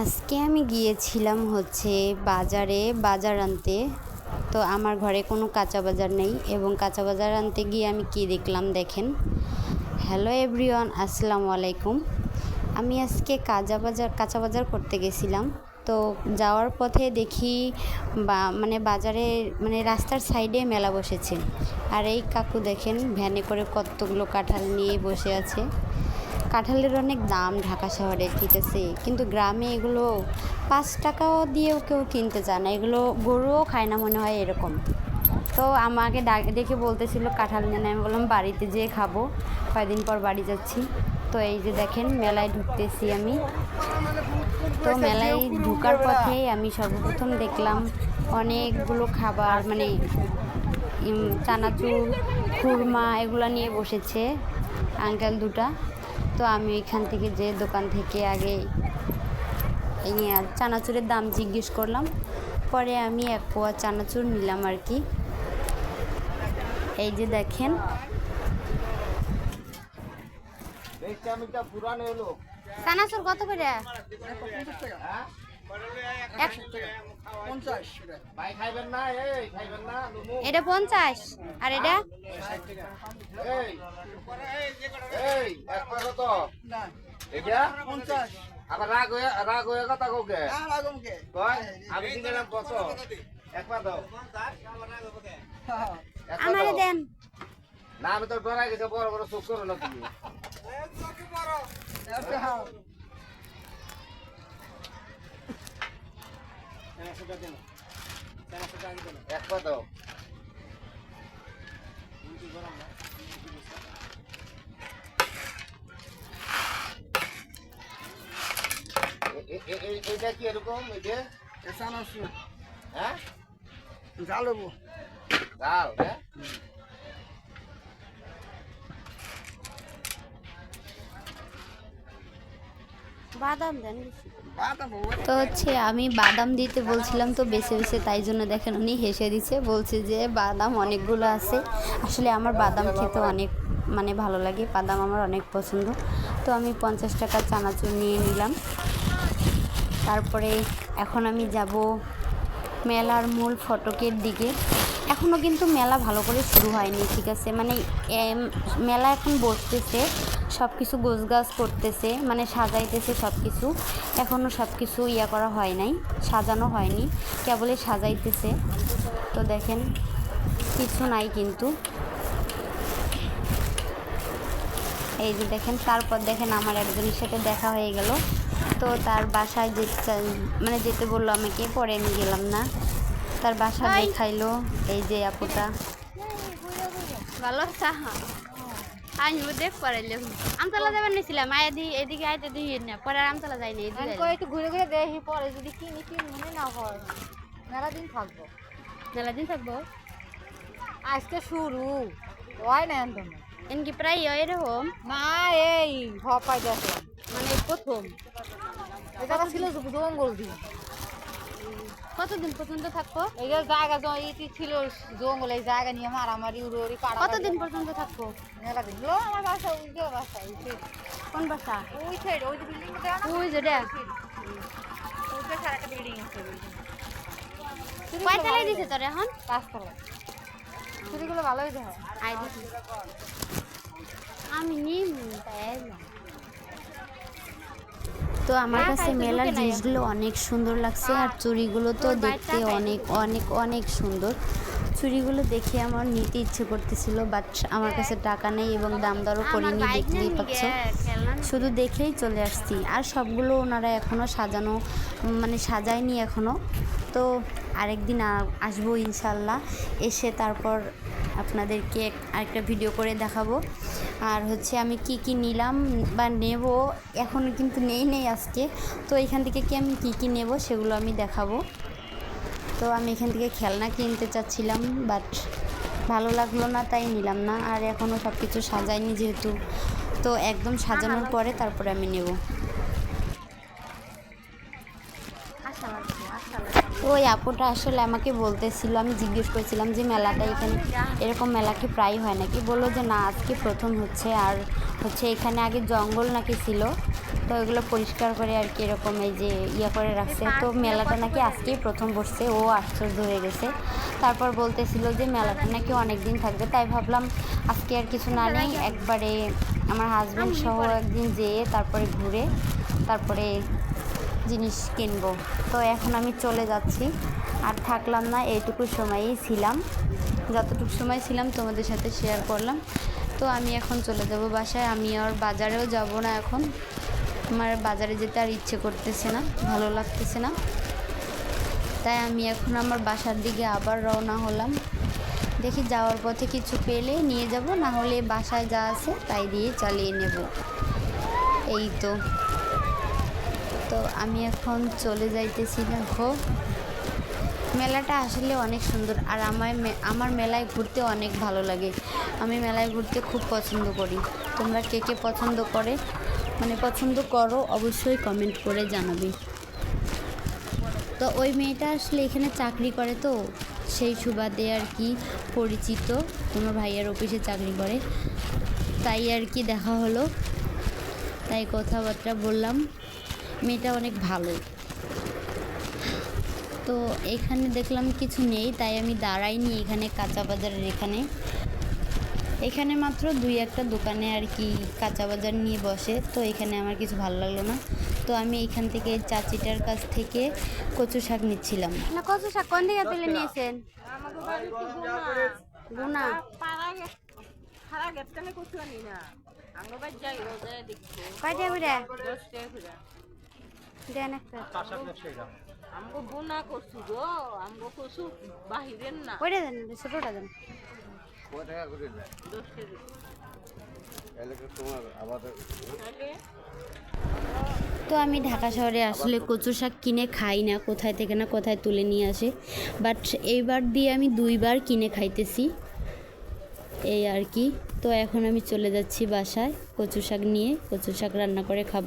আজকে আমি গিয়েছিলাম হচ্ছে বাজারে, বাজার আনতে। তো আমার ঘরে কোনো কাঁচা বাজার নেই এবং কাঁচা বাজার আনতে গিয়ে আমি কি দেখলাম দেখেন। হ্যালো এভরিওয়ান আসসালামু আলাইকুম। আমি আজকে কাঁচা বাজার কাঁচা বাজার করতে গেছিলাম। তো যাওয়ার পথে দেখি বা মানে বাজারে মানে রাস্তার সাইডে মেলা বসেছে। আর এই কাকু দেখেন, ভ্যানে করে কতগুলো কাঁঠাল নিয়ে বসে আছে। কাঁঠালের অনেক দাম ঢাকা শহরে ঠিক আছে কিন্তু গ্রামে এগুলো পাঁচ টাকাও দিয়েও কেউ কিনতে চায় না। এগুলো গরুও খায় না মনে হয় এরকম। তো আমাকে দেখে বলতেছিল কাঁঠাল নেন। আমি বললাম, বাড়িতে যেয়ে খাব। কয়দিন পর বাড়ি যাচ্ছি। তো এই যে দেখেন, মেলায় ঢুকতেছি আমি। তো মেলায় ঢুকার পথে আমি সর্বপ্রথম দেখলাম অনেকগুলো খাবার মানে চানাচুর, খুরমা এগুলো নিয়ে বসেছে। আঙ্কেল দুটা। তো আমি এখান থেকে যে দোকান থেকে আগে চানাচুরের দাম জিজ্ঞেস করলাম। পরে আমি এক পোয়া চানাচুর নিলাম আর কি। এই যে দেখেন। চানাচুর কত করে? হ্যাঁ এটা পঞ্চাশ। আর এটা? আবার রাগ হয়ে রাগ হয়ে কথা কোকে কয়? আমি দিলাম কত এক দাও। আমারে দেন। না আমি তো ডরাই গেছে বড় বড় চোখ করো না তুমি এক কি এরকম এই যে হ্যাঁ জ্বালবো ডাল হ্যাঁ বাদাম দেন বেশি। তো হচ্ছে আমি বাদাম দিতে বলছিলাম তো বেছে বেছে তাই জন্য দেখেন উনি হেসে দিচ্ছে বলছে যে বাদাম অনেকগুলো আছে। আসলে আমার বাদাম খেতে অনেক মানে ভালো লাগে, বাদাম আমার অনেক পছন্দ। তো আমি পঞ্চাশ টাকা চানাচুর নিয়ে নিলাম। তারপরে এখন আমি যাব মেলার মূল ফটকের দিকে। এখনও কিন্তু মেলা ভালো করে শুরু হয়নি, ঠিক আছে? মানে মেলা এখন বসতেছে। সব কিছু গোছগাছ করতেছে মানে সাজাইতেছে সব কিছু এখনও সব কিছু ইয়া করা হয় নাই সাজানো হয়নি কেবলই সাজাইতেছে। তো দেখেন কিছু নাই কিন্তু। এই যে দেখেন তারপর দেখেন আমার একজনের সাথে দেখা হয়ে গেল। তো তার বাসায় যেতে মানে যেতে বলল আমাকে পরে আমি গেলাম না। তার বাসা দেখাইলো এই যে আপুটা। ভালো চাহা আমি দেখ পড়াইলে আমতলা যাবার নিছিলাম আয় দি এদিকে আইতে দিই না পরে আমতলা যাই না আমি কই একটু ঘুরে ঘুরে দেখি পরে যদি কিনি কিনি মনে না হয়। মেলা দিন থাকব। মেলা দিন থাকব? আজকে শুরু। হয় না একদম এনকি প্রায় এরকম? না এই হপাই দেখো মানে প্রথম। জায়গা ছিল জঙ্গল দিন। কতদিন পর্যন্ত থাকব? এই যে জায়গা ইতি ছিল জঙ্গল এই জায়গা নিয়ে মারামারি উড়ি পাড়া কতদিন পর্যন্ত থাকব? মেলা দিন। লো আমার বাসা ওই যে বাসা ওই যে। কোন বাসা? ওই সাইড ওই যে বিল্ডিং ওই যেটা ওই যে সারা একটা বিল্ডিং আছে কয়তলায় দিছে তোর এখন? ভালোই দেখো আই দিছি আমি নিম তাই না। তো আমার কাছে মেলার জিনিসগুলো অনেক সুন্দর লাগছে আর চুড়িগুলো তো দেখতে অনেক অনেক অনেক সুন্দর। চুড়িগুলো দেখে আমার নিতে ইচ্ছে করতেছিল বাট আমার কাছে টাকা নেই এবং দাম দরও করিনি দেখতেই পাচ্ছ। শুধু দেখেই চলে আসছি আর সবগুলো ওনারা এখনও সাজানো মানে সাজায়নি এখনও তো আরেকদিন আসব ইনশাল্লাহ এসে তারপর আপনাদেরকে আরেকটা ভিডিও করে দেখাবো। আর হচ্ছে আমি কি কি নিলাম বা নেব, এখন কিন্তু নেই নেই আজকে। তো এখান থেকে কি আমি কি কি নেব সেগুলো আমি দেখাবো। তো আমি এখান থেকে খেলনা কিনতে চাচ্ছিলাম বাট ভালো লাগল না, তাই নিলাম না। আর এখনও সব কিছু সাজাইনি যেহেতু। তো একদম সাজানোর পরে তারপরে আমি নেব। লাগছে ওই আপুটা আসলে আমাকে বলতেছিল, আমি জিজ্ঞেস করেছিলাম যে মেলাটা এখানে এরকম মেলা কি প্রায় হয় নাকি? বলল যে না, আজকে প্রথম হচ্ছে আর হচ্ছে এখানে আগে জঙ্গল নাকি ছিল, তো তো এগুলো পরিষ্কার করে আর কি এরকম এই যে ইয়া করে রাখছে। তো মেলাটা নাকি আজকেই প্রথম বসছে, ও আশ্চর্য হয়ে গেছে। তারপর বলতেছিল যে মেলাটা নাকি অনেক দিন থাকবে, তাই ভাবলাম আজকে আর কিছু না নেই, একবারে আমার হাজব্যান্ড সহ একদিন যেয়ে তারপরে ঘুরে, তারপরে জিনিস কিনবো। তো এখন আমি চলে যাচ্ছি। আর থাকলাম না, এইটুকু সময়ই ছিলাম। যতটুকু সময় ছিলাম তোমাদের সাথে শেয়ার করলাম। তো আমি এখন চলে যাব বাসায়। আমি আর বাজারেও যাব না এখন। আমার বাজারে যেতে আর ইচ্ছে করতেছে না, ভালো লাগতেছে না। তাই আমি এখন আমার বাসার দিকে আবার রওনা হলাম। দেখি যাওয়ার পথে কিছু পেলে নিয়ে যাব, না হলে বাসায় যা আছে তাই দিয়ে চালিয়ে নেব। এই তো। তো আমি এখন চলে যাইতেছি দেখো। মেলাটা আসলে অনেক সুন্দর আর আমার আমার মেলায় ঘুরতে অনেক ভালো লাগে। আমি মেলায় ঘুরতে খুব পছন্দ করি। তোমরা কে কে পছন্দ করে মানে পছন্দ করো অবশ্যই কমেন্ট করে জানাবে। তো ওই মেয়েটা আসলে এখানে চাকরি করে তো, সেই সুবাদে আর কি পরিচিত। তোমার ভাইয়ার অফিসে চাকরি করে। তাই আর কি দেখা হলো। তাই কথাবার্তা বললাম। মেয়েটা অনেক ভালো। তো এখানে দেখলাম কিছু নেই তাই আমি দাঁড়াইনি এখানে কাঁচা বাজারের এখানে। এখানে মাত্র দুই একটা দোকানে আর কি কাঁচা বাজার নিয়ে বসে তো এখানে আমার কিছু ভালো লাগল না। তো আমি এখান থেকে চাচিটার কাছ থেকে কচু শাক নিচ্ছিলাম। না কচু শাক কোন দিকে তুলে নিয়েছেন? গুনা। কয়টা দেন একটা। আমগো বোনা করছু গো আমগো বাহিরের না। ওইটা দেন ছোটোটা দেন। কয় টাকা করে নেয়? দশ কেজি। তো আমি ঢাকা শহরে আসলে কচু শাক কিনে খাই না কোথায় থেকে না কোথায় তুলে নিয়ে আসে। বাট এইবার দিয়ে আমি দুইবার কিনে খাইতেছি। এই আর কি। তো এখন আমি চলে যাচ্ছি বাসায় কচু শাক নিয়ে কচু শাক রান্না করে খাব।